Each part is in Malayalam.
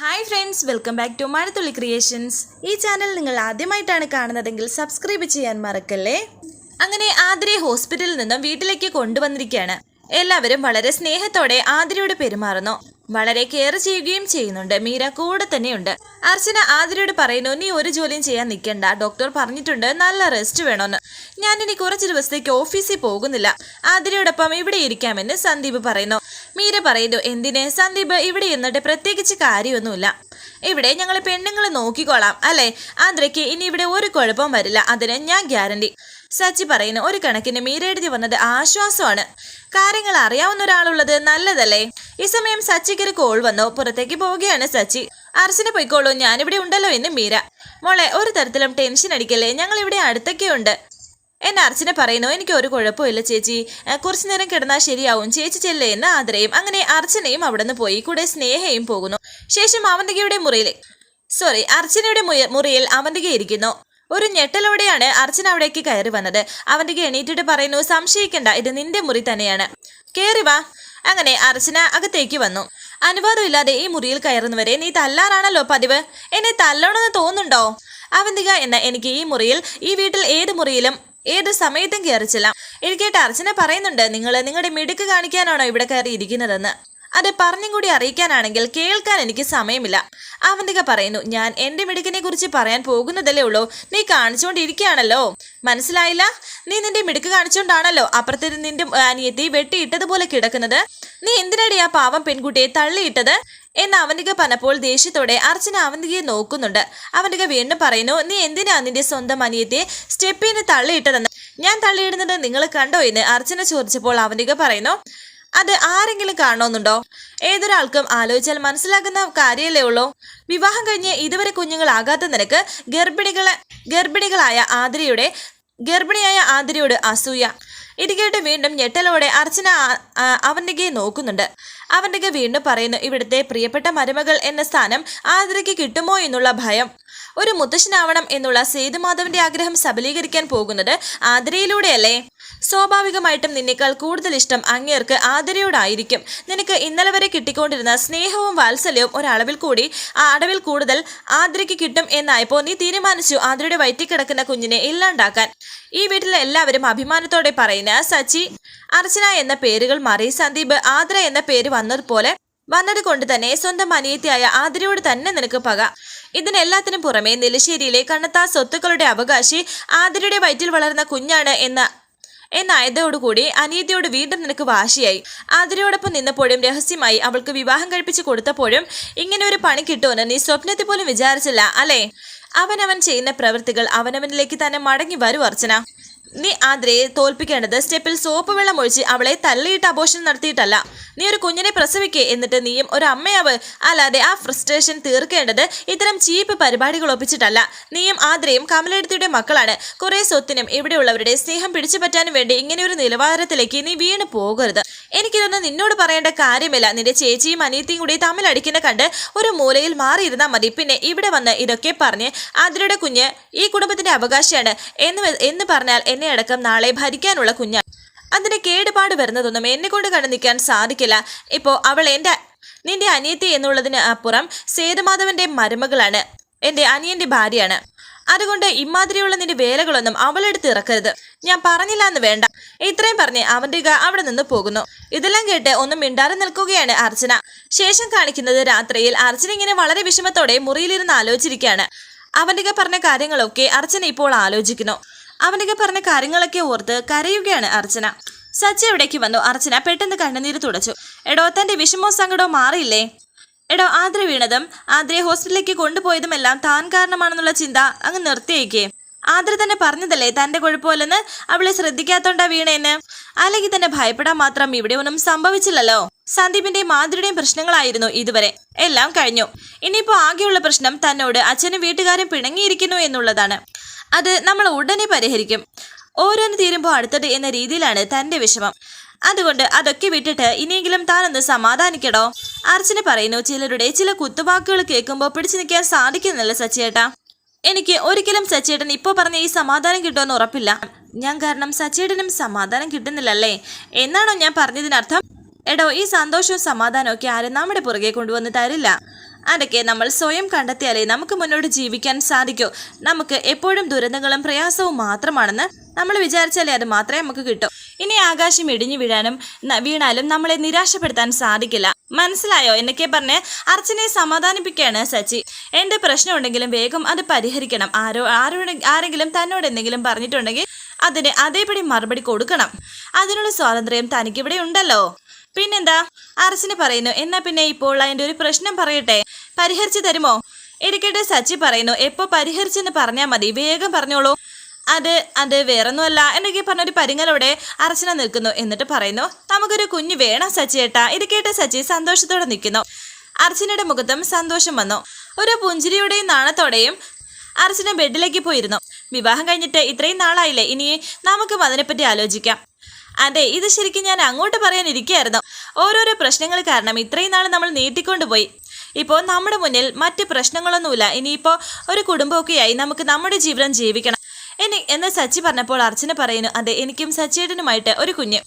Hi friends welcome back to Mazhathulli creations ഈ ചാനൽ നിങ്ങൾ ആദ്യമായിട്ടാണ് കാണുന്നതെങ്കിൽ സബ്സ്ക്രൈബ് ചെയ്യാൻ മറക്കല്ലേ? അങ്ങനെ ആതിരയെ ഹോസ്പിറ്റലിൽ നിന്നും വീട്ടിലേക്ക് കൊണ്ടുവന്നിരിക്കുകയാണ്. എല്ലാവരും വളരെ സ്നേഹത്തോടെ ആതിരയോട് പെരുമാറുന്നു. വളരെ കെയർ ചെയ്യുകയും ചെയ്യുന്നുണ്ട്. മീര കൂടെ തന്നെയുണ്ട്. അർച്ചന ആതിരയോട് പറയുന്നു നീ ഒരു ജോലിയും ചെയ്യാൻ നിൽക്കണ്ട. ഡോക്ടർ പറഞ്ഞിട്ടുണ്ട് നല്ല റെസ്റ്റ് വേണമെന്ന് ഞാൻ ഇനി കുറച്ച് ദിവസത്തേക്ക് ഓഫീസിൽ പോകുന്നില്ല. ആതിരയോടൊപ്പം ഇവിടെ ഇരിക്കാമെന്ന് സന്ദീപ് പറയുന്നു. മീര പറയുന്നു എന്തിന്? സന്ദീപ് ഇവിടെ ഇരുന്നിട്ട് പ്രത്യേകിച്ച് കാര്യമൊന്നുമില്ല. ഇവിടെ ഞങ്ങൾ പെണ്ണുങ്ങളെ നോക്കിക്കോളാം അല്ലേ? ആതിരയ്ക്ക് ഇനി ഇവിടെ ഒരു കുഴപ്പവും വരില്ല. അതിന് ഞാൻ ഗ്യാരണ്ടി. സച്ചി പറയുന്നു ഒരു കണക്കിന് മീര എഴുതി വന്നത് ആശ്വാസമാണ്. കാര്യങ്ങൾ അറിയാവുന്ന ഒരാളുള്ളത് നല്ലതല്ലേ? ഈ സമയം സച്ചിക്ക് ഒരു കോൾ വന്നു. പുറത്തേക്ക് പോവുകയാണ് സച്ചി. അർച്ചന പോയിക്കോളൂ ഞാനിവിടെ ഉണ്ടല്ലോ എന്ന് മീര. മോളെ ഒരു തരത്തിലും ടെൻഷൻ അടിക്കല്ലേ? ഞങ്ങൾ ഇവിടെ അടുത്തൊക്കെ ഉണ്ട് എന്നെ അർച്ചന പറയുന്നു എനിക്ക് ഒരു കുഴപ്പമില്ല ചേച്ചി. കുറച്ചു നേരം കിടന്നാൽ ശരിയാവും. ചേച്ചി ചെല്ലേ? എന്ന് ആദരയും. അങ്ങനെ അർച്ചനയും അവിടെ നിന്ന് പോയി. കൂടെ സ്നേഹയും പോകുന്നു. ശേഷം അവന്തികയുടെ മുറിയിൽ സോറി അർച്ചനയുടെ മുറിയിൽ അവന്തിക ഇരിക്കുന്നു. ഒരു ഞെട്ടലോടെയാണ് അർച്ചന അവിടേക്ക് കയറി വന്നത്. അവന്റെ എണീറ്റിട്ട് പറയുന്നു സംശയിക്കണ്ട ഇത് നിന്റെ മുറി തന്നെയാണ്. കേറി വാ. അങ്ങനെ അർച്ചന അകത്തേക്ക് വന്നു. അനുവാദമില്ലാതെ ഈ മുറിയിൽ കയറുന്നവരെ നീ തല്ലാറാണല്ലോ പതിവ്. എന്നെ തല്ലണമെന്ന് തോന്നുന്നുണ്ടോ? അവന്തിക എന്ന എനിക്ക് ഈ മുറിയിൽ ഈ വീട്ടിൽ ഏത് മുറിയിലും ഏത് സമയത്തും കയറിച്ചില്ല എനിക്കേട്ട് അർച്ചന പറയുന്നുണ്ട് നിങ്ങൾ നിങ്ങളുടെ മിടുക്ക് കാണിക്കാനാണോ ഇവിടെ കയറി ഇരിക്കുന്നതെന്ന് അത് പറഞ്ഞും കൂടി അറിയിക്കാനാണെങ്കിൽ കേൾക്കാൻ എനിക്ക് സമയമില്ല. അവന്തിക പറയുന്നു ഞാൻ എന്റെ മിടുക്കിനെ കുറിച്ച് പറയാൻ പോകുന്നതല്ലേ ഉള്ളൂ. നീ കാണിച്ചുകൊണ്ടിരിക്കുകയാണല്ലോ. മനസ്സിലായില്ല? നീ നിന്റെ മിടുക്ക് കാണിച്ചുകൊണ്ടാണല്ലോ അപ്പുറത്തെ നിന്റെ അനിയത്തി വെട്ടിയിട്ടതുപോലെ കിടക്കുന്നത്. നീ എന്തിനടി ആ പാവം പെൺകുട്ടിയെ തള്ളിയിട്ടത്? എന്ന് അവന്തിക പറഞ്ഞപ്പോൾ ദേഷ്യത്തോടെ അർച്ചന അവന്തികയെ നോക്കുന്നുണ്ട്. അവന്തിക വീണ്ടും പറയുന്നു നീ എന്തിനാ നിന്റെ സ്വന്തം അനിയത്തെ സ്റ്റെപ്പിന് തള്ളിയിട്ടതെന്ന്? ഞാൻ തള്ളിയിടുന്നത് നിങ്ങൾ കണ്ടോ? എന്ന് അർച്ചന ചോദിച്ചപ്പോൾ അവന്തിക പറയുന്നു അത് ആരെങ്കിലും കാണണമെന്നുണ്ടോ? ഏതൊരാൾക്കും ആലോചിച്ചാൽ മനസ്സിലാക്കുന്ന കാര്യമല്ലേ ഉള്ളൂ. വിവാഹം കഴിഞ്ഞ് ഇതുവരെ കുഞ്ഞുങ്ങളാകാത്ത നിനക്ക് ഗർഭിണികളെ ഗർഭിണികളായ ആതിരയുടെ ഗർഭിണിയായ ആതിരയോട് അസൂയ. ഇത് കേട്ട് വീണ്ടും ഞെട്ടലോടെ അർച്ചന അവന്റെ നോക്കുന്നുണ്ട്. അവന്റെ വീണ്ടും പറയുന്നു ഇവിടുത്തെ പ്രിയപ്പെട്ട മരുമകൾ എന്ന സ്ഥാനം ആതിരയ്ക്ക് കിട്ടുമോ എന്നുള്ള ഭയം. ഒരു മുത്തശ്ശനാവണം എന്നുള്ള സേതുമാധവന്റെ ആഗ്രഹം സബലീകരിക്കാൻ പോകുന്നത് ആതിരയിലൂടെയല്ലേ? സ്വാഭാവികമായിട്ടും നിന്നേക്കാൾ കൂടുതൽ ഇഷ്ടം അങ്ങേർക്ക് ആതിരയോടായിരിക്കും. നിനക്ക് ഇന്നലെ വരെ കിട്ടിക്കൊണ്ടിരുന്ന സ്നേഹവും വാത്സല്യവും ഒരളവിൽ കൂടി ആ അടവിൽ കൂടുതൽ ആതിരയ്ക്ക് കിട്ടും എന്നായപ്പോൾ നീ തീരുമാനിച്ചു ആതിരയുടെ വയറ്റിൽ കിടക്കുന്ന കുഞ്ഞിനെ ഇല്ലാണ്ടാക്കാൻ. ഈ വീട്ടിലെ എല്ലാവരും അഭിമാനത്തോടെ പറയുന്ന സച്ചി അർച്ചന എന്ന പേരുകൾ മാറി സന്ദീപ് ആതിര എന്ന പേര് വന്നതുപോലെ വന്നത് കൊണ്ട് തന്നെ സ്വന്തം അനിയത്തിയായ ആതിരയോട് തന്നെ നിനക്ക് പക. ഇതിനെല്ലാത്തിനും പുറമെ നെല്ലിശ്ശേരിയിലെ കണ്ണത്താ സ്വത്തുക്കളുടെ അവകാശി ആതിരയുടെ വയറ്റിൽ വളർന്ന കുഞ്ഞാണ് എന്ന എന്നായതോടുകൂടി അനിയത്തിയോട് വീണ്ടും നിനക്ക് വാശിയായി. ആതിരയോടൊപ്പം നിന്നപ്പോഴും രഹസ്യമായി അവൾക്ക് വിവാഹം കഴിപ്പിച്ചു കൊടുത്തപ്പോഴും ഇങ്ങനെ ഒരു പണി കിട്ടുമെന്ന് നീ സ്വപ്നത്തിൽ പോലും വിചാരിച്ചില്ല അല്ലേ? അവനവൻ ചെയ്യുന്ന പ്രവൃത്തികൾ അവനവനിലേക്ക് തന്നെ മടങ്ങി വരും അർച്ചന. നീ ആന്ധ്രയെ തോൽപ്പിക്കേണ്ടത് സ്റ്റെപ്പിൽ സോപ്പ് വെള്ളം ഒഴിച്ച് അവളെ തള്ളിയിട്ട് അബോഷൻ നടത്തിയിട്ടല്ല. നീ ഒരു കുഞ്ഞിനെ പ്രസവിക്കേ എന്നിട്ട് നീയും ഒരു അമ്മയാവ്. അല്ലാതെ ആ ഫ്രസ്ട്രേഷൻ തീർക്കേണ്ടത് ഇത്തരം ചീപ്പ് പരിപാടികൾ ഒപ്പിച്ചിട്ടല്ല. നീയും ആദ്രയും കമലെടുത്തിയുടെ മക്കളാണ്. കുറെ സ്വത്തിനും ഇവിടെയുള്ളവരുടെ സ്നേഹം പിടിച്ചു പറ്റാനും വേണ്ടി ഇങ്ങനെ ഒരു നിലവാരത്തിലേക്ക് നീ വീണ് പോകരുത്. എനിക്കിതൊന്നും നിന്നോട് പറയേണ്ട കാര്യമില്ല. നിന്റെ ചേച്ചിയും അനിയത്തിയും കൂടി തമ്മിലടിക്കുന്ന കണ്ട് ഒരു മൂലയിൽ മാറിയിരുന്നാൽ മതി. പിന്നെ ഇവിടെ വന്ന് ഇതൊക്കെ പറഞ്ഞ് ആതിരയുടെ കുഞ്ഞ് ഈ കുടുംബത്തിന്റെ അവകാശിയാണ്. എന്ന് എന്ന് പറഞ്ഞാൽ എന്നെ അടക്കം നാളെ ഭരിക്കാനുള്ള കുഞ്ഞാണ് അതിന് കേടുപാട് വരുന്നതൊന്നും എന്നെ കൊണ്ട് കണ്ടു നിൽക്കാൻ സാധിക്കില്ല. ഇപ്പോൾ അവൾ എന്റെ നിന്റെ അനിയത്തി എന്നുള്ളതിന് അപ്പുറം സേതുമാധവന്റെ മരുമകളാണ്. എന്റെ അനിയന്റെ ഭാര്യയാണ്. അതുകൊണ്ട് ഇമാതിരിയുള്ള നിന്റെ വേലകളൊന്നും അവളെടുത്ത് ഇറക്കരുത്. ഞാൻ പറഞ്ഞില്ല എന്ന് വേണ്ട. ഇത്രയും പറഞ്ഞ് അവന്റെ അവിടെ നിന്ന് പോകുന്നു. ഇതെല്ലാം കേട്ട് ഒന്നും മിണ്ടാതെ നിൽക്കുകയാണ് അർച്ചന. ശേഷം കാണിക്കുന്നത് രാത്രിയിൽ അർച്ചന ഇങ്ങനെ വളരെ വിഷമത്തോടെ മുറിയിലിരുന്ന് ആലോചിച്ചിരിക്കുകയാണ്. അവന്റെ പറഞ്ഞ കാര്യങ്ങളൊക്കെ അർച്ചന ഇപ്പോൾ ആലോചിക്കുന്നു. അവന്റെ പറഞ്ഞ കാര്യങ്ങളൊക്കെ ഓർത്ത് കരയുകയാണ് അർച്ചന. സച്ചി എവിടേക്ക് വന്നു? അർച്ചന പെട്ടെന്ന് കണ്ണുനീര് തുടച്ചു. എടോ തന്റെ വിഷമോ സങ്കടവും മാറിയില്ലേ? എടോ ആദ്ര വീണതും ആദ്രയെ ഹോസ്പിറ്റലിലേക്ക് കൊണ്ടുപോയതുമെല്ലാം താൻ കാരണമാണെന്നുള്ള ചിന്ത അങ്ങ് നിർത്തിയേക്കേ. ആദ്ര തന്നെ പറഞ്ഞതല്ലേ തന്റെ കുഴപ്പമില്ലെന്ന് അവളെ ശ്രദ്ധിക്കാത്തോണ്ടാ വീണേന്ന്? അല്ലെങ്കിൽ തന്നെ ഭയപ്പെടാൻ മാത്രം ഇവിടെ ഒന്നും സംഭവിച്ചില്ലല്ലോ? സന്ദീപിന്റെയും മാതിരിയുടെയും പ്രശ്നങ്ങളായിരുന്നു ഇതുവരെ. എല്ലാം കഴിഞ്ഞു. ഇനിയിപ്പോ ആകെയുള്ള പ്രശ്നം തന്നോട് അച്ഛനും വീട്ടുകാരും പിണങ്ങിയിരിക്കുന്നു എന്നുള്ളതാണ്. അത് നമ്മൾ ഉടനെ പരിഹരിക്കും. ഓരോന്ന് തീരുമ്പോൾ അടുത്തത് എന്ന രീതിയിലാണ് തന്റെ വിഷമം. അതുകൊണ്ട് അതൊക്കെ വിട്ടിട്ട് ഇനിയെങ്കിലും താനൊന്ന് സമാധാനിക്കടോ? അർച്ചന പറയുന്നു ചിലരുടെ ചില കുത്തുവാക്കുകൾ കേൾക്കുമ്പോൾ പിടിച്ചു നിൽക്കാൻ സാധിക്കുന്നില്ല സച്ചേട്ട എനിക്ക് ഒരിക്കലും സച്ചിയേട്ടൻ ഇപ്പോൾ പറഞ്ഞ ഈ സമാധാനം കിട്ടുമെന്ന് ഉറപ്പില്ല. ഞാൻ കാരണം സച്ചിയേട്ടനും സമാധാനം കിട്ടുന്നില്ലല്ലേ? എന്നാണോ ഞാൻ പറഞ്ഞതിനർത്ഥം? എടോ ഈ സന്തോഷവും സമാധാനവും ഒക്കെ ആരും നമ്മുടെ പുറകെ കൊണ്ടുവന്ന് തരില്ല. അതൊക്കെ നമ്മൾ സ്വയം കണ്ടെത്തിയാലേ നമുക്ക് മുന്നോട്ട് ജീവിക്കാൻ സാധിക്കൂ. നമുക്ക് എപ്പോഴും ദുരന്തങ്ങളും പ്രയാസവും മാത്രമാണെന്ന് നമ്മൾ വിചാരിച്ചാലേ അത് മാത്രമേ നമുക്ക് കിട്ടൂ. ഇനി ആകാശം ഇടിഞ്ഞു വീഴാനും വീണാലും നമ്മളെ നിരാശപ്പെടുത്താൻ സാധിക്കില്ല. മനസ്സിലായോ? എന്നൊക്കെ പറഞ്ഞ് അർച്ചനയെ സമാധാനിപ്പിക്കുകയാണ് സച്ചി. എന്റെ പ്രശ്നം ഉണ്ടെങ്കിലും വേഗം അത് പരിഹരിക്കണം. ആരോ ആരെങ്കിലും തന്നോട് എന്തെങ്കിലും പറഞ്ഞിട്ടുണ്ടെങ്കിൽ അതിന് അതേപടി മറുപടി കൊടുക്കണം. അതിനുള്ള സ്വാതന്ത്ര്യം തനിക്കിവിടെ ഉണ്ടല്ലോ. പിന്നെന്താ? അർച്ചന പറയുന്നു എന്നാ പിന്നെ ഇപ്പോൾ അതിന്റെ ഒരു പ്രശ്നം പറയട്ടെ? പരിഹരിച്ചു തരുമോ? ഇടയ്ക്കിടെ സച്ചി പറയുന്നു എപ്പോ പരിഹരിച്ചെന്ന് പറഞ്ഞാൽ മതി വേഗം പറഞ്ഞോളൂ. അത് അത് വേറൊന്നുമല്ല എന്നൊക്കെ പറഞ്ഞൊരു പരിങ്ങലോടെ അർച്ചന നിൽക്കുന്നു. എന്നിട്ട് പറയുന്നു നമുക്കൊരു കുഞ്ഞ് വേണം സച്ചി ഏട്ടാ. ഇത് കേട്ട് സച്ചി സന്തോഷത്തോടെ നിൽക്കുന്നു. അർച്ചനയുടെ മുഖത്തും സന്തോഷം വന്നു. ഒരു പുഞ്ചിരിയുടെയും നാണത്തോടെയും അർച്ചന ബെഡിലേക്ക് പോയിരുന്നു. വിവാഹം കഴിഞ്ഞിട്ട് ഇത്രയും നാളായില്ലേ? ഇനി നമുക്കും അതിനെപ്പറ്റി ആലോചിക്കാം. അതെ ഇത് ശരിക്കും ഞാൻ അങ്ങോട്ട് പറയാനിരിക്കുകയായിരുന്നു. ഓരോരോ പ്രശ്നങ്ങൾ കാരണം ഇത്രയും നാൾ നമ്മൾ നീട്ടിക്കൊണ്ടുപോയി. ഇപ്പോൾ നമ്മുടെ മുന്നിൽ മറ്റ് പ്രശ്നങ്ങളൊന്നുമില്ല. ഇനിയിപ്പോൾ ഒരു കുടുംബമൊക്കെയായി നമുക്ക് നമ്മുടെ ജീവിതം ജീവിക്കണം. ഇനി എന്ന് സച്ചി പറഞ്ഞപ്പോൾ അർച്ചന പറയുന്നു അതെ എനിക്കും സച്ചിയേട്ടനുമായിട്ട് ഒരു കുഞ്ഞ്.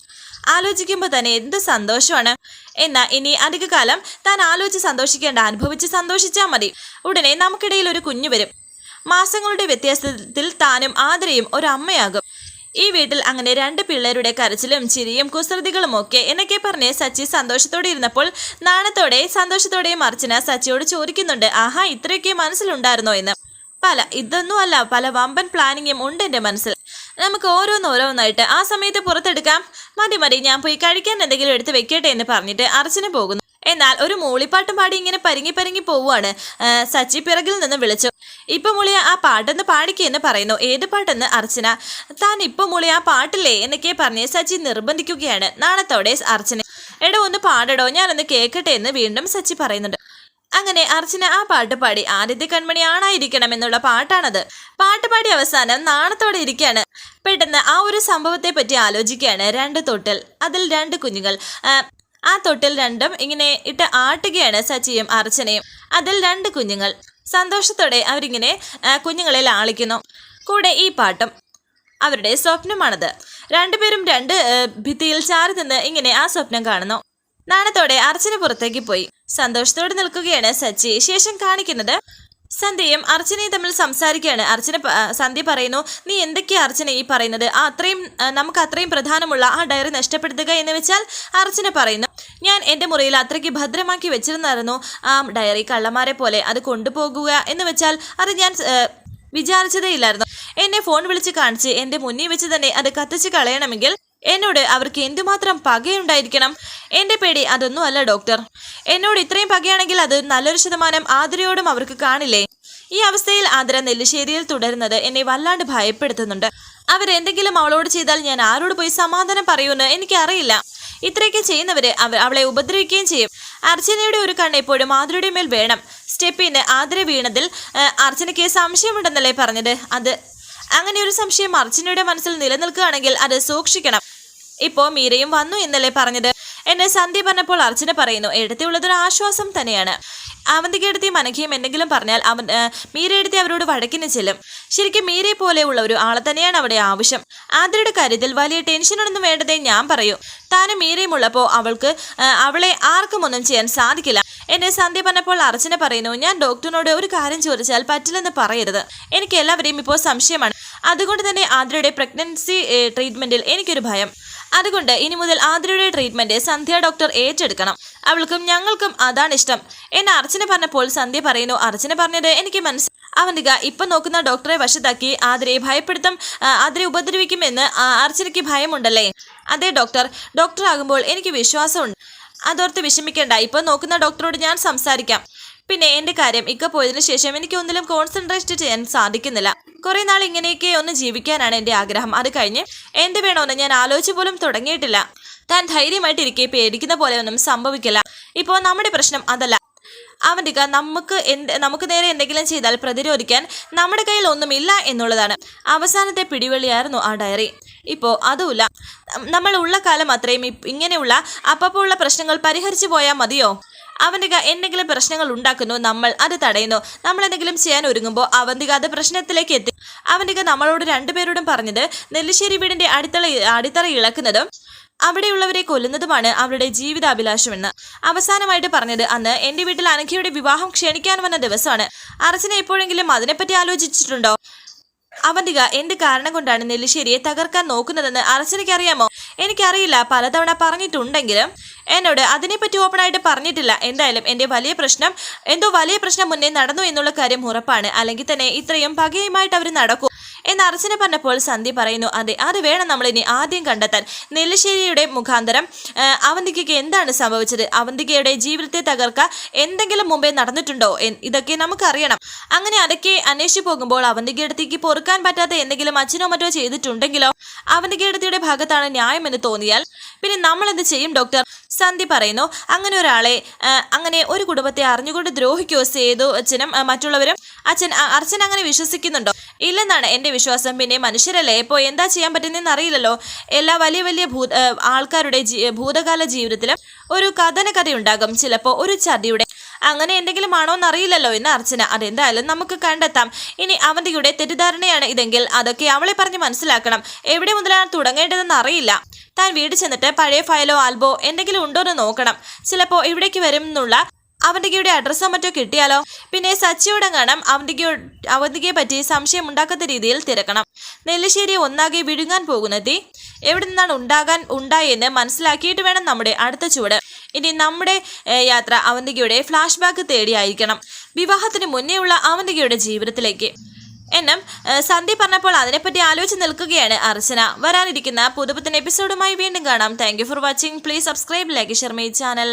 ആലോചിക്കുമ്പോൾ തന്നെ എന്ത് സന്തോഷമാണ്. എന്നാൽ ഇനി അധികകാലം താൻ ആലോചിച്ച് സന്തോഷിക്കേണ്ട അനുഭവിച്ച് സന്തോഷിച്ചാൽ മതി. ഉടനെ നമുക്കിടയിൽ ഒരു കുഞ്ഞു വരും. മാസങ്ങളുടെ വ്യത്യാസത്തിൽ താനും ആദരയും ഒരു അമ്മയാകും. ഈ വീട്ടിൽ അങ്ങനെ രണ്ട് പിള്ളേരുടെ കരച്ചിലും ചിരിയും കുസൃതികളും ഒക്കെ എന്നൊക്കെ പറഞ്ഞ് സച്ചി സന്തോഷത്തോടെ ഇരുന്നപ്പോൾ നാണത്തോടെ സന്തോഷത്തോടെയും അർച്ചന സച്ചിയോട് ചോദിക്കുന്നുണ്ട് ആഹാ ഇത്രയൊക്കെ മനസ്സിലുണ്ടായിരുന്നോ? എന്ന്. പല ഇതൊന്നുമല്ല പല വമ്പൻ പ്ലാനിങ്ങും ഉണ്ട് എന്റെ മനസ്സിൽ. നമുക്ക് ഓരോന്നോരോന്നായിട്ട് ആ സമയത്ത് പുറത്തെടുക്കാം. മതി മതി ഞാൻ പോയി കഴിക്കാൻ എന്തെങ്കിലും എടുത്ത് വെക്കട്ടെ എന്ന് പറഞ്ഞിട്ട് അർച്ചന പോകുന്നു. എന്നാൽ ഒരു മൂളിപ്പാട്ടും പാടി ഇങ്ങനെ പരിങ്ങി പരിങ്ങി പോവുകയാണ്. സച്ചി പിറകിൽ നിന്ന് വിളിച്ചു. ഇപ്പൊ മുളിയ ആ പാട്ടെന്ന് പാടിക്കേ എന്ന് പറയുന്നു. ഏത് പാട്ടെന്ന് അർച്ചന? താൻ ഇപ്പൊ മുളിയ ആ പാട്ടില്ലേ എന്നൊക്കെ പറഞ്ഞ് സച്ചി നിർബന്ധിക്കുകയാണ്. നാണത്തോടെ അർച്ചന എടോ ഒന്ന് പാടടോ ഞാനൊന്ന് കേൾക്കട്ടെ എന്ന് വീണ്ടും സച്ചി പറയുന്നുണ്ട്. അങ്ങനെ അർച്ചന ആ പാട്ട് പാടി ആദ്യത്തെ കൺമണി ആണായിരിക്കണം എന്നുള്ള പാട്ടാണത്. പാട്ട് പാടി അവസാനം നാണത്തോടെ ഇരിക്കുകയാണ്. പെട്ടെന്ന് ആ ഒരു സംഭവത്തെ പറ്റി ആലോചിക്കുകയാണ് രണ്ട് തൊട്ടിൽ. അതിൽ രണ്ട് കുഞ്ഞുങ്ങൾ. ആ, തൊട്ടിൽ രണ്ടും ഇങ്ങനെ ഇട്ട് ആട്ടുകയാണ് സച്ചിയും അർച്ചനയും. അതിൽ രണ്ട് കുഞ്ഞുങ്ങൾ. സന്തോഷത്തോടെ അവരിങ്ങനെ കുഞ്ഞുങ്ങളെ ലാളിക്കുന്നു. കൂടെ ഈ പാട്ടും അവരുടെ സ്വപ്നമാണത്. രണ്ടുപേരും രണ്ട് ഭിത്തിയിൽ ചാരി നിന്ന് ഇങ്ങനെ ആ സ്വപ്നം കാണുന്നു. നാണത്തോടെ അർച്ചന പുറത്തേക്ക് പോയി. സന്തോഷത്തോടെ നിൽക്കുകയാണ് സച്ചി. ശേഷം കാണിക്കുന്നത് സന്ധ്യയും അർച്ചനയും തമ്മിൽ സംസാരിക്കുകയാണ്. അർച്ചന സന്ധ്യ പറയുന്നു നീ എന്തൊക്കെയാ അർച്ചന ഈ പറയുന്നത്? ആ അത്രയും നമുക്ക് അത്രയും പ്രധാനമുള്ള ആ ഡയറി നഷ്ടപ്പെടുത്തുക എന്ന് വെച്ചാൽ അർച്ചന പറയുന്നു ഞാൻ എന്റെ മുറിയിൽ അത്രയ്ക്ക് ഭദ്രമാക്കി വെച്ചിരുന്നായിരുന്നു. ആ ഡയറി കള്ളന്മാരെ പോലെ അത് കൊണ്ടുപോകുക എന്ന് വെച്ചാൽ അത് ഞാൻ വിചാരിച്ചതേ ഇല്ലായിരുന്നു. എന്നെ ഫോൺ വിളിച്ച് കാണിച്ച് എന്റെ മുന്നിൽ വെച്ച് തന്നെ അത് കത്തിച്ച് കളയണമെങ്കിൽ എന്നോട് അവർക്ക് എന്തുമാത്രം പകയുണ്ടായിരിക്കണം? എന്റെ പേടി അതൊന്നും അല്ല ഡോക്ടർ. എന്നോട് ഇത്രയും പകയാണെങ്കിൽ അത് നല്ലൊരു ശതമാനം ആതിരയോടും അവർക്ക് കാണില്ലേ? ഈ അവസ്ഥയിൽ ആതിര നെല്ലിശ്ശേരിയിൽ തുടരുന്നത് എന്നെ വല്ലാണ്ട് ഭയപ്പെടുത്തുന്നുണ്ട്. അവരെന്തെങ്കിലും അവളോട് ചെയ്താൽ ഞാൻ ആരോട് പോയി സമാധാനം പറയൂന്ന് എനിക്കറിയില്ല. ഇത്രയൊക്കെ ചെയ്യുന്നവര് അവളെ ഉപദ്രവിക്കുകയും ചെയ്യും. അർച്ചനയുടെ ഒരു കണ്ണ് എപ്പോഴും ആതിരയുടെ മേൽ വേണം. സ്റ്റെപ്പിന് ആതിര വീണതിൽ അർച്ചനയ്ക്ക് സംശയമുണ്ടെന്നല്ലേ പറഞ്ഞത്? അത് അങ്ങനെ ഒരു സംശയം അർച്ചനയുടെ മനസ്സിൽ നിലനിൽക്കുകയാണെങ്കിൽ അത് സൂക്ഷിക്കണം. ഇപ്പോ മീരയും വന്നു എന്നല്ലേ പറഞ്ഞത്? എന്നെ സന്ധ്യ പറഞ്ഞപ്പോൾ അർച്ചന പറയുന്നു എടുത്തിയുള്ളതൊരു ആശ്വാസം തന്നെയാണ്. അവന്തികയെടുത്തി മനഖിയും എന്തെങ്കിലും പറഞ്ഞാൽ അവൻ മീര മീരയെടുത്തി അവരോട് വഴക്കിന് ചെല്ലും. ശരിക്കും മീരയെ പോലെയുള്ള ഒരു ആളെ തന്നെയാണ് അവിടെ ആവശ്യം. ആദ്യയുടെ കാര്യത്തിൽ വലിയ ടെൻഷനൊന്നും വേണ്ടതേ ഞാൻ പറയൂ. താനും മീരയും ഉള്ളപ്പോൾ അവൾക്ക് അവളെ ആർക്കും ഒന്നും ചെയ്യാൻ സാധിക്കില്ല. എന്നെ സന്ധ്യ പറഞ്ഞപ്പോൾ അർച്ചന പറയുന്നു ഞാൻ ഡോക്ടറിനോട് ഒരു കാര്യം ചോദിച്ചാൽ പറ്റില്ലെന്ന് പറയരുത്. എനിക്ക് എല്ലാവരെയും ഇപ്പോൾ സംശയമാണ്. അതുകൊണ്ട് തന്നെ ആദ്രയുടെ പ്രഗ്നൻസി ട്രീറ്റ്മെന്റിൽ എനിക്കൊരു ഭയം. അതുകൊണ്ട് ഇനി മുതൽ ആതിരയുടെ ട്രീറ്റ്മെന്റ് സന്ധ്യ ഡോക്ടർ ഏറ്റെടുക്കണം. അവൾക്കും ഞങ്ങൾക്കും അതാണ് ഇഷ്ടം. എന്നെ അർച്ചന പറഞ്ഞപ്പോൾ സന്ധ്യ പറയുന്നു അർച്ചന പറഞ്ഞത് എനിക്ക് മനസ്സിലായി അവന്തിക ഇപ്പൊ നോക്കുന്ന ഡോക്ടറെ വശത്താക്കി ആതിരയെ ഭയപ്പെടുത്തും ആതിരെ ഉപദ്രവിക്കുമെന്ന് അർച്ചനയ്ക്ക് ഭയമുണ്ടല്ലേ? അതെ ഡോക്ടർ ഡോക്ടർ ആകുമ്പോൾ എനിക്ക് വിശ്വാസമുണ്ട്. അതോർത്ത് വിഷമിക്കേണ്ട ഇപ്പൊ നോക്കുന്ന ഡോക്ടറോട് ഞാൻ സംസാരിക്കാം. പിന്നെ എന്റെ കാര്യം ഇക്ക പോയതിനു ശേഷം എനിക്ക് ഒന്നിലും കോൺസെൻട്രേറ്റ് ചെയ്യാൻ സാധിക്കുന്നില്ല. കുറെ നാൾ ഇങ്ങനെയൊക്കെ ഒന്ന് ജീവിക്കാനാണ് എന്റെ ആഗ്രഹം. അത് കഴിഞ്ഞ് എന്ത് വേണമെന്ന് ഞാൻ ആലോചിച്ച് പോലും തുടങ്ങിയിട്ടില്ല. താൻ ധൈര്യമായിട്ടിരിക്കെ പേടിക്കുന്ന പോലെ ഒന്നും സംഭവിക്കില്ല. ഇപ്പോൾ നമ്മുടെ പ്രശ്നം അതല്ല. അവന്റെ നമുക്ക് എന്ത് നമുക്ക് നേരെ എന്തെങ്കിലും ചെയ്താൽ പ്രതിരോധിക്കാൻ നമ്മുടെ കയ്യിൽ ഒന്നുമില്ല എന്നുള്ളതാണ്. അവസാനത്തെ പിടിവെള്ളിയായിരുന്നു ആ ഡയറി. ഇപ്പോൾ അതുമില്ല. നമ്മൾ ഉള്ള കാലം അത്രയും ഇങ്ങനെയുള്ള അപ്പപ്പോൾ ഉള്ള പ്രശ്നങ്ങൾ പരിഹരിച്ചു പോയാൽ മതിയോ? അവന്തിക എന്തെങ്കിലും പ്രശ്നങ്ങൾ ഉണ്ടാക്കുന്നു നമ്മൾ അത് തടയുന്നു. നമ്മൾ എന്തെങ്കിലും ചെയ്യാൻ ഒരുങ്ങുമ്പോൾ അവന്തിക അത് പ്രശ്നത്തിലേക്ക് എത്തി. അവന്തിക നമ്മളോട് രണ്ടുപേരോടും പറഞ്ഞത് നെല്ലിശ്ശേരി വീടിന്റെ അടിത്തറ അടിത്തറ ഇളക്കുന്നതും അവിടെയുള്ളവരെ കൊല്ലുന്നതുമാണ് അവരുടെ ജീവിതാഭിലാഷമെന്ന്. അവസാനമായിട്ട് പറഞ്ഞത് അന്ന് എന്റെ വീട്ടിൽ അനഘയുടെ വിവാഹം ക്ഷണിക്കാൻ വന്ന ദിവസമാണ്. അർച്ചന എപ്പോഴെങ്കിലും അതിനെപ്പറ്റി ആലോചിച്ചിട്ടുണ്ടോ? അവന്തിക എന്ത് കാരണം കൊണ്ടാണ് നെല്ലിശ്ശേരിയെ തകർക്കാൻ നോക്കുന്നതെന്ന് അർച്ചനയ്ക്ക് അറിയാമോ എനിക്കറിയില്ല. പലതവണ പറഞ്ഞിട്ടുണ്ടെങ്കിലും എന്നോട് അതിനെപ്പറ്റി ഓപ്പണായിട്ട് പറഞ്ഞിട്ടില്ല. എന്തായാലും എന്റെ വലിയ പ്രശ്നം എന്തോ വലിയ പ്രശ്നം മുന്നേ നടന്നു എന്നുള്ള കാര്യം ഉറപ്പാണ്. അല്ലെങ്കിൽ തന്നെ ഇത്രയും പകയുമായിട്ട് അവർ നടക്കൂ. എന്ന് അർച്ചന പറഞ്ഞപ്പോൾ സന്ധി പറയുന്നു അതെ അത് വേണം നമ്മൾ ഇനി ആദ്യം കണ്ടെത്താൻ. നെല്ലിശ്ശേരിയുടെ മുഖാന്തരം അവന്തികയ്ക്ക് എന്താണ് സംഭവിച്ചത്? അവന്തികയുടെ ജീവിതത്തെ തകർക്ക എന്തെങ്കിലും മുമ്പേ നടന്നിട്ടുണ്ടോ? ഇതൊക്കെ നമുക്കറിയണം. അങ്ങനെ അതൊക്കെ അന്വേഷിച്ചു പോകുമ്പോൾ അവന്തികയടത്തേക്ക് പൊറുക്കാൻ പറ്റാത്ത എന്തെങ്കിലും അച്ഛനോ മറ്റോ ചെയ്തിട്ടുണ്ടെങ്കിലോ അവന്തികയടത്തിയുടെ ഭാഗത്താണ് ന്യായം എന്ന് തോന്നിയാൽ പിന്നെ നമ്മൾ എന്ത് ചെയ്യും ഡോക്ടർ? സന്ധി പറയുന്നു അങ്ങനെ ഒരാളെ അങ്ങനെ ഒരു കുടുംബത്തെ അറിഞ്ഞുകൊണ്ട് ദ്രോഹിക്കുകയോ സേതു അച്ഛനും മറ്റുള്ളവരും അച്ഛൻ അർച്ചൻ അങ്ങനെ വിശ്വസിക്കുന്നുണ്ടോ? ഇല്ലെന്നാണ് എന്റെ വിശ്വാസം. പിന്നെ മനുഷ്യരല്ലേ? ഇപ്പോൾ എന്താ ചെയ്യാൻ പറ്റുന്നതെന്ന് അറിയില്ലല്ലോ. എല്ലാ വലിയ വലിയ ഭൂ ആൾക്കാരുടെ ഭൂതകാല ജീവിതത്തിലും ഒരു കഥന കഥയുണ്ടാകും ചിലപ്പോൾ ഒരു ചതിയുടെ അങ്ങനെ എന്തെങ്കിലും ആണോ എന്നറിയില്ലല്ലോ എന്ന് അർച്ചന. അതെന്തായാലും നമുക്ക് കണ്ടെത്താം. ഇനി അവന്തിയുടെ തെറ്റിദ്ധാരണയാണ് ഇതെങ്കിൽ അതൊക്കെ അവളെ പറഞ്ഞ് മനസ്സിലാക്കണം. എവിടെ മുതലാണ് തുടങ്ങേണ്ടതെന്ന് അറിയില്ല. താൻ വീട് ചെന്നിട്ട് പഴയ ഫയലോ ആൽബോ എന്തെങ്കിലും ഉണ്ടോ എന്ന് നോക്കണം. ചിലപ്പോൾ ഇവിടേക്ക് വരും എന്നുള്ള അവന്തികയുടെ അഡ്രസ്സോ മറ്റോ കിട്ടിയാലോ? പിന്നെ സച്ചിയോടെങ്ങാണം അവന്തികയോ അവന്തികയെ പറ്റി സംശയം ഉണ്ടാക്കാത്ത രീതിയിൽ തിരക്കണം. നെല്ലിശ്ശേരി ഒന്നാകെ വിഴുങ്ങാൻ പോകുന്നതി എവിടെ നിന്നാണ് ഉണ്ടാകാൻ ഉണ്ടായെന്ന് മനസ്സിലാക്കിയിട്ട് വേണം നമ്മുടെ അടുത്ത ചുവട്. ഇനി നമ്മുടെ യാത്ര അവന്തികയുടെ ഫ്ലാഷ് ബാക്ക് തേടിയായിരിക്കണം വിവാഹത്തിന് മുന്നേയുള്ള അവന്തികയുടെ ജീവിതത്തിലേക്ക്. എന്നും സന്ധി പറഞ്ഞപ്പോൾ അതിനെപ്പറ്റി ആലോചിച്ച് നിൽക്കുകയാണ് അർച്ചന. വരാനിരിക്കുന്ന പുതുപുത്തൻ എപ്പിസോഡുമായി വീണ്ടും കാണാം. Thank for watching please subscribe like share my channel